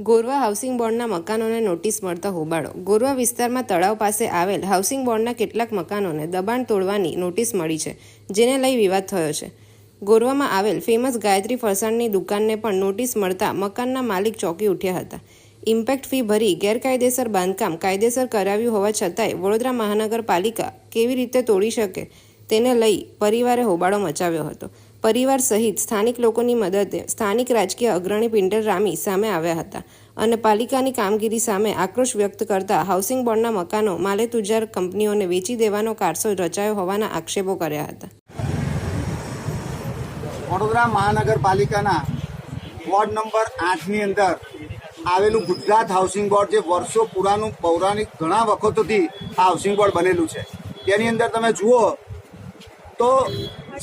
Gorwa housing બોર્ડના મકાનોને notice મળતા હોબાળો. ગોરવા વિસ્તારમાં તળાવ પાસે આવેલ હાઉસિંગ બોર્ડના કેટલાક મકાનોને દબાણ તોડવાની નોટિસ મળી છે, જેને લઈ વિવાદ થયો છે. ગોરવામાં આવેલ ફેમસ ગાયત્રી ફરસાણની દુકાનને પણ નોટિસ મળતા મકાનના માલિક ચોંકી ઉઠ્યા હતા. ઇમ્પેક્ટ ફી ભરી ગેરકાયદેસર બાંધકામ કાયદેસર કરાવ્યું હોવા છતાંય વડોદરા મહાનગરપાલિકા કેવી રીતે તોડી શકે, તેને લઈ પરિવારે હોબાળો મચાવ્યો હતો. પરિવાર સહિત સ્થાનિક લોકોની મદદે સ્થાનિક રાજકીય અગ્રણી પિંટર રામી સામે આવ્યા હતા અને પાલિકાની કામગીરી સામે આક્રોશ વ્યક્ત કરતા હાઉસિંગ બોર્ડના મકાનો, માલેતુજાર કંપનીઓને વેચી દેવાનો કારસો રચાયો હોવાના આક્ષેપો કર્યા હતા. વડોદરા મહાનગરપાલિકાના વોર્ડ નંબર આઠની અંદર આવેલું ગુજરાત હાઉસિંગ બોર્ડ જે વર્ષો પુરાનું પૌરાણિક ઘણા વખતોથી આ હાઉસિંગ બોર્ડ બનેલું છે. તેની અંદર તમે જુઓ તો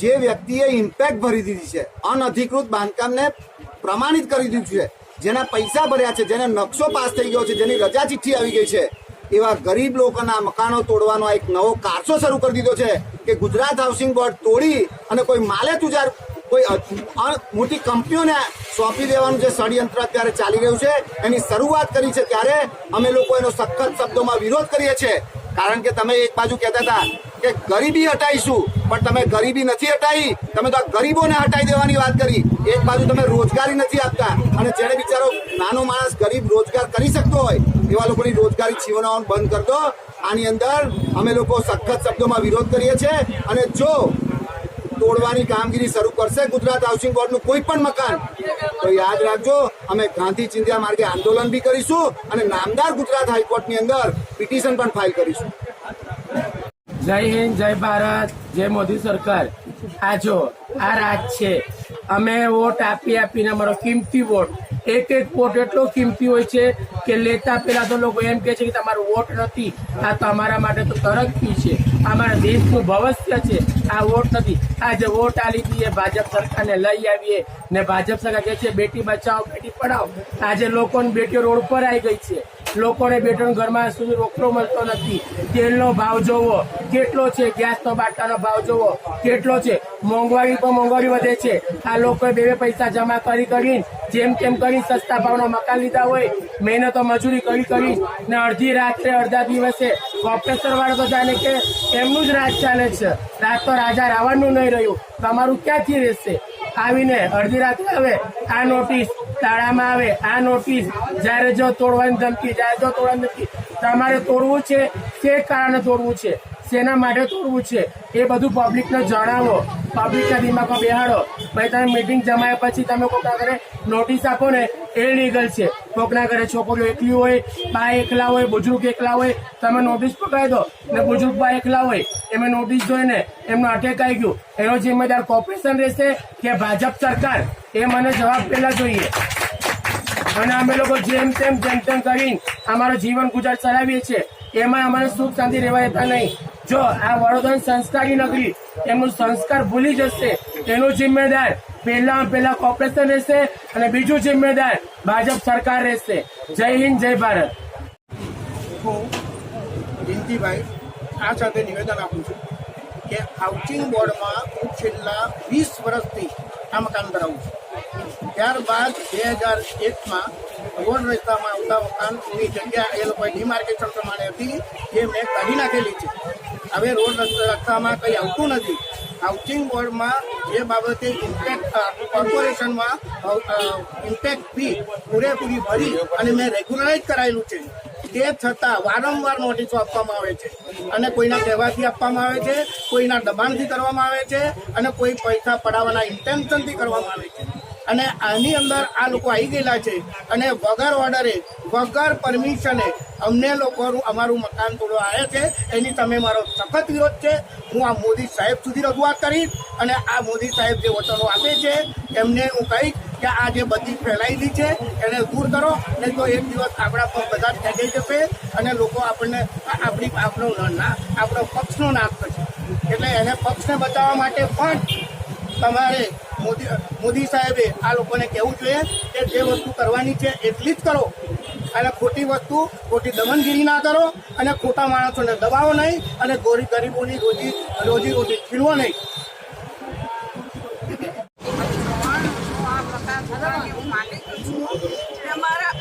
જે વ્યક્તિએ ઇમ્પેક્ટ ભરી દીધી છે, અનધિકૃત બાંધકામને પ્રમાણિત કરી દીધું છે, જેના પૈસા ભર્યા છે, જેને નકશો પાસ થઈ ગયો છે, જેની રજા ચિઠ્ઠી આવી ગઈ છે, એવા ગરીબ લોકોના મકાનો તોડવાનો એક નવો કારસો શરૂ કરી દીધો છે કે ગુજરાત હાઉસિંગ બોર્ડ તોડી અને કોઈ માલે તુજાર, કોઈ મોટી કંપનીઓને સોંપી દેવાનું જે ષડયંત્ર અત્યારે ચાલી રહ્યું છે, એની શરૂઆત કરી છે ત્યારે અમે લોકો એનો સખત શબ્દોમાં વિરોધ કરીએ છીએ. કારણ કે તમે એક બાજુ કહેતા હતા કે ગરીબી હટાવીશું પણ તમે ગરીબી નથી હટાવી તમે તો આ ગરીબોને હટાઈ દેવાની વાત કરી. એક બાજુ તમે રોજગારી નથી આપતા, અને જેને બિચારો નાનો માણસ ગરીબ રોજગાર કરી શકતો હોય, એવા લોકોની રોજગારી છીનવવાનું બંધ કરી દો. આની અંદર અમે લોકો સખત શબ્દોમાં વિરોધ કરીએ છીએ, અને જો તોડવાની કામગીરી શરૂ કરશે ગુજરાત હાઉસિંગ બોર્ડનું કોઈ પણ મકાન, તો યાદ રાખજો, અમે ગાંધી ચિંધ્યા માર્ગે આંદોલન બી કરીશું, અને નામદાર ગુજરાત હાઈકોર્ટની અંદર પિટિશન પણ ફાઇલ કરીશું. જય હિન્દ, જય ભારત, જય મોદી સરકાર. આ જો, આ રાજ છે. અમે વોટ આપી આપીને અમારો કિંમતી વોટ, એક એક વોટ એટલો કિંમતી હોય છે કે લેતા પેલા તો લોકો એમ કે છે કે તમારો વોટ નથી. આ તો અમારા માટે તો તરક્કી છે. અમારા દેશનું ભવિષ્ય છે. આ વોટ નથી. આ જે વોટ આલી દઈએ ભાજપ સરકારને લઈ આવીએ. ને ભાજપ સરકાર કહે છે, બેટી બચાવો બેટી પઢાઓ. આજે લોકોની બેટીઓ રોડ પર આવી ગઈ છે. લોકોને બેટન ઘરમાં સુધી રોકડો મળતો નથી. તેલનો ભાવ જોવો, કેટલો છે? ગેસનો બાટલાનો ભાવ જોવો, કેટલો છે? મોંઘવારી પર મોંઘવારી વધે છે. આ લોકોએ બે બે પૈસા જમા કરી કરીને, જેમ તેમ કરી સસ્તા ભાવનો મકાન લીધા હોય, મહેનતો મજૂરી કરી કરી ને અડધી રાત્રે અડધા દિવસે કોર્પોરેશન વાળો તો જાણે કે, એમનું જ રાજ ચાલે છે. રાત તો રાજા રાવણનું નહીં રહ્યું. તમારું ક્યાંથી રહેશે? આવીને અડધી રાત્રે આવે, આ નોટિસ તાળામાં આવે, આ નોટિસ જ્યારે જો તોડવાની ધમકી, જ્યારે જો તોડવાની ધમકી તમારે તોડવું છે તે કારણે તોડવું છે, શેના માટે તોડવું છે, એ બધું પબ્લિકને જણાવો. પબ્લિકના દિમાગમાં બેહાડો. ભાઈ તમે મિટિંગ જમાયા પછી તમે કોકના ઘરે નોટિસ આપો ને એ લીગલ છે. કોકના ઘરે છોકરીઓ એકલી હોય, બા એકલા હોય, બુજુર્ગ એકલા હોય, તમે નોટિસ પકડાઈ દો. ને બુજુર્ગ બા એકલા હોય, એમાં નોટિસ જોઈને એમનો અટેક આવી ગયું. એનો જિમ્મેદાર કોર્પોરેશન રહેશે કે ભાજપ સરકાર? એ મને જવાબ પહેલા જોઈએ. અને અમે લોકો જેમ તેમ જેમ તેમ કરીને અમારું જીવન ગુજરાત ચલાવીએ છીએ. એમાં અમારે સુખ શાંતિ રહેવા દેતા નહીં. જો આ વડોદરા સંસ્કારી નગરી એમનું સંસ્કાર ભૂલી જશે, એનો જિમ્મેદાર પહેલા પહેલા કોર્પોરેશન રહેશે અને બીજું જિમ્મેદાર ભાજપ સરકાર રહેશે. જય હિન્દ, જય ભારત. હું જયંતિભાઈ આ સાથે નિવેદન આપું છું કે હાઉસિંગ બોર્ડમાં હું છેલ્લા વીસ વર્ષથી આ મકાન ધરાવું છું. ત્યારબાદ બે હજાર એકમાં રોડ રસ્તામાં આવતા મકાનની જગ્યા એ લોકોએ ડિમાર્કેશન પ્રમાણે હતી, જે મેં કાઢી નાખેલી છે. હવે રોડ રસ્તા રસ્તામાં કંઈ આવતું નથી. હાઉસિંગ બોર્ડમાં જે બાબતે ઇમ્પેક્ટ કોર્પોરેશનમાં ઇમ્પેક્ટ ફી પૂરેપૂરી ભરી અને મેં રેગ્યુલરાઇઝ કરાયેલું છે. તે છતાં વારંવાર નોટિસો આપવામાં આવે છે. અને કોઈના કહેવાથી આપવામાં આવે છે, કોઈના દબાણથી કરવામાં આવે છે અને કોઈ પૈસા પડાવવાના ઇન્ટેન્શનથી કરવામાં આવે છે. અને આની અંદર આ લોકો આવી ગયેલા છે. અને વગર ઓર્ડરે વગર પરમિશને અમને લોકોનું અમારું મકાન તોડવા આવ્યા છે. એની તમે મારો સખત વિરોધ છે. હું આ મોદી સાહેબ સુધી રજૂઆત કરીશ અને આ મોદી સાહેબ જે વચનો આપે છે, એમને હું કહીશ કે આ જે બધી ફેલાયેલી છે, એને દૂર કરો. નહીં તો એક દિવસ આપણા પર બધા ખેંચાઈ જશે અને લોકો આપણને, આપણી આપણો આપણો પક્ષનો નાશ થશે એટલે એને પક્ષને બચાવવા માટે પણ તમારે મોદી મોદી સાહેબે આ લોકોને કહેવું જોઈએ કે જે વસ્તુ કરવાની છે એટલી જ કરો. અને ખોટી વસ્તુ, ખોટી દમનગીરી ના કરો અને ખોટા માણસોને દબાવો નહીં અને ગોરી, ગરીબોની રોજી રોજી રોટી છીનવો નહીં.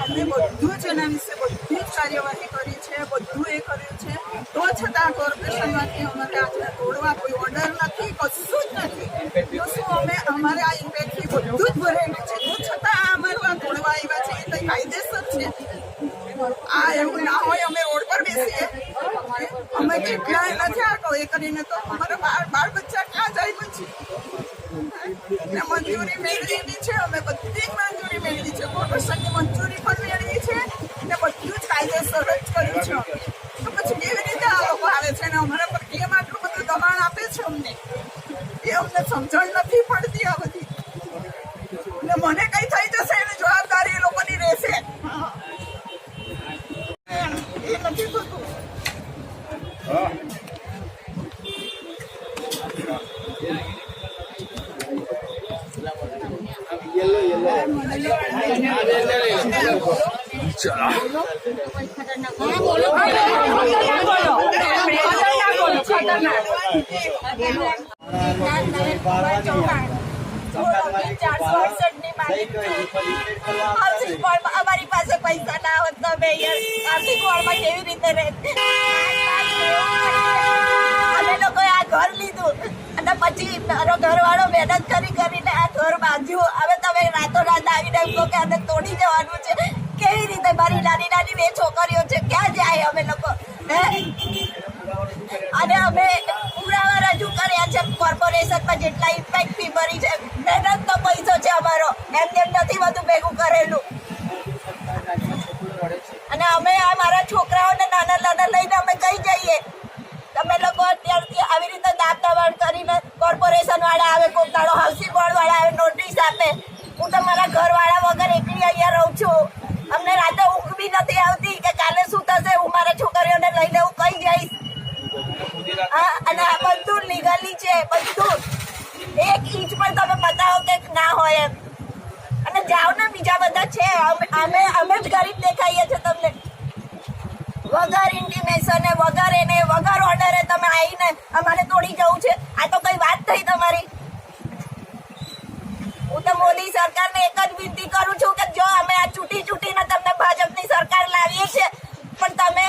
અમે બધું જ વિશે બધી જ કાર્યવાહી કરી છે, બધું એ કર્યું છે. તો છતાં કોર્પોરેશનમાંથી અમારે આજે તોડવા કોઈ ઓર્ડર નથી, કશું જ નથી. અમે અમારે આ ઇમ્પેક્ટથી બધું જ ભરેલું છે. તો છતાં આ અમારું આ તોડવા આવ્યા છે, એ કંઈ કાયદેસર છે? આ એવું ના હોય, અમે રોડ પર બેસીએ. અમે કેટલા નથી આ એ કરીને તો અમારા બાળ બાળ બચ્ચા ક્યાં જાય પછી? મંજૂરી મેળવી છે, અમે બધી જ મંજૂરી મેળવી છે. કોર્પોરેશનની મંજૂરી પણ મેળવી છે ને બધું જ કાયદેસર જ કર્યું છે. તો પછી કેવી રીતે આ લોકો આવે છે ને અમારા પર કેમ આટલું બધું દબાણ આપે છે અમને એ અમને સમજણ નથી પડતી આ બધી ને મને કઈ થઈ જશે એની જવાબદારી એ લોકોની રહેશે હા. એ નથી થતું અમારી પાસે પૈસા ના હોત તો અમે આર્થિક વાળમાં કેવી રીતે રહેત અમે લોકોએ આ ઘર લીધું અને પછી મારો ઘરવાળો મહેનત કરી કરીને આ ઘર બાંધ્યું હવે તમે રાતો રાત આવીને એમ કે અમે તોડી જવાનું છે કેવી રીતે મારી નાની નાની બે છોકરીઓ છે? ક્યાં જાય અમે લોકો હે અને અમે પુરાવા રજૂ કર્યા છે કોર્પોરેશનમાં જેટલા ઇમ્પેક્ટ ફી ભરી છે મહેનતનો પૈસો છે અમારો એમ નથી બધું ભેગું કરેલું. અને અમે આ મારા છોકરાઓને નાના નાના લઈને અમે કઈ જઈએ. તમે લોકો અત્યારથી આવી રીતે દબાણ કરીને કોર્પોરેશન વાળા આવે કોક દાડો હાઉસિંગ બોર્ડ વાળા આવે નોટિસ આપે. હું તો મારા ઘરવાળા વગર એકલી અહીંયા રહું છું. અમને રાતે ઊંઘ બી નથી આવતી કે કાલે શું થશે હું મારા છોકરીઓને લઈને હું કઈ જઈશ. હા, અને આ બધું લીગલી છે બધું. એક ઇંચ પણ તમે બતાવો કે ના હોય એમ. જાઓ ને બીજા બધા છે. અમે અમે જ ગરીબ દેખાઈએ છે તમને. વગર ઇન્ટિમેશન વગર એને, વગર ઓર્ડરે તમે આવીને અમારે તોડી જવું છે. આ તો કઈ વાત થઈ તમારી. હું તો મોદી સરકારને એક જ વિનંતી કરું છું કે જો અમે આ ચૂંટી ચૂંટીને તમને ભાજપની સરકાર લાવીએ છીએ, પણ તમે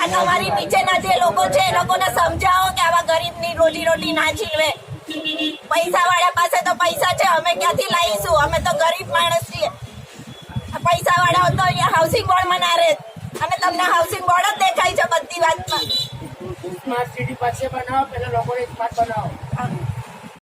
આ તમારી નીચેના જે લોકો છે, એ લોકોને સમજાવો કે આવા ગરીબની રોજી રોટી ના છીનવે. પૈસા વાળા પાસે તો પૈસા છે અમે ક્યાંથી લાવીશું? અમે તો ગરીબ માણસ છીએ. પૈસા વાળાઓ તો અહીંયા હાઉસિંગ બોર્ડમાં ના રહે. અને તમને હાઉસિંગ બોર્ડ જ દેખાય છે બધી વાતમાં. સ્માર્ટ સિટી પાસે બનાવો પેલા લોકોને સ્માર્ટ બનાવો.